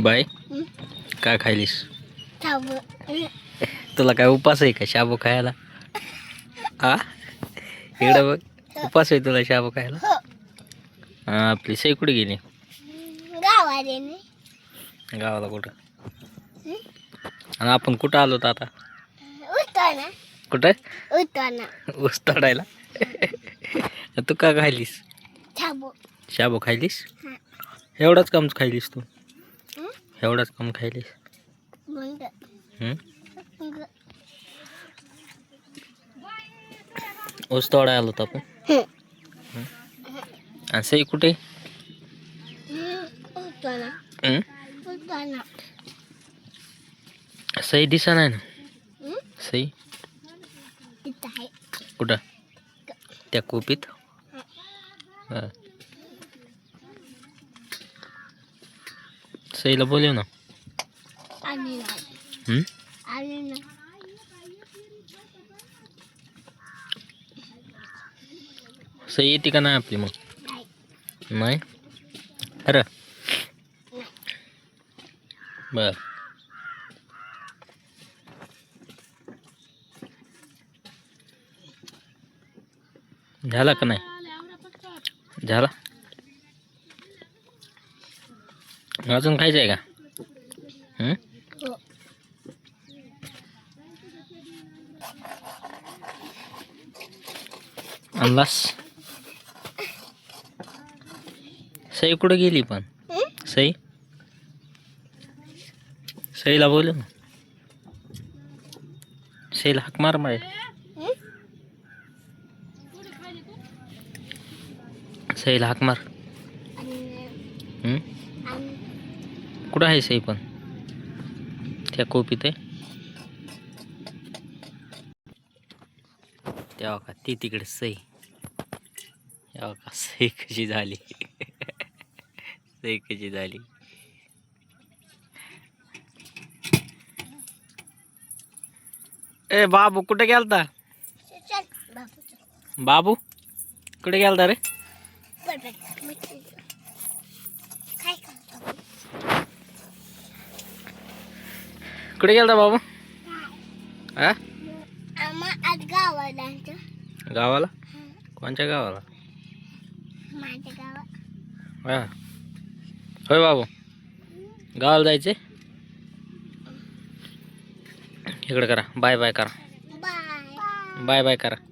Bye? काय खायलीस? तुला काय उपास आहे का शाबू खायला? आ? इकडं बघ उपास आहे तुला शाबू खायला? हो. हा, आपली सई कुठे गेली? गावाले कुठं? आणि आपण कुठं आलो होतो आता? कुठं? उठताना ऊस तोडायला तू का खायलीस? शाबू. शाबू खायलीस. एवढाच काम खायलीस तू? एवढाच काम खायलीस? ऊस तोडायला आलो होतो आपण. हं. सई कुठे? हं? सई दिसा नाही ना? हं? आहे. कुठं? त्या कोपीत? हा. सईला बोलव ना. आणि नाही. हं? आणि नाही. सई येते का नाही आपली मग? नाही. नाही? अरे. बर. झाला का नाही? झाला? अजून खायचं आहे का? आणलास सई कुठं गेली पण? सई? सईला बोलू ना. सईला हाक मार माय. सईला हाक मार. हम्म कुठं आहे सई पण? त्या कोपीत आहे. तेव्हा का ती तिकडे सई. तेव्हा का सई कशी झाली. सई कशी झाली. ए बाबू कुठे गेलता? बाबू कुठे गेलता रे? कुठे गेलता बाबू? हा? आज गावाला. गावाला? कोणच्या गावाला? हा. होय बाबू. गावाला जायचे इकडे करा. बाय बाय करा. बाय. बाय बाय करा.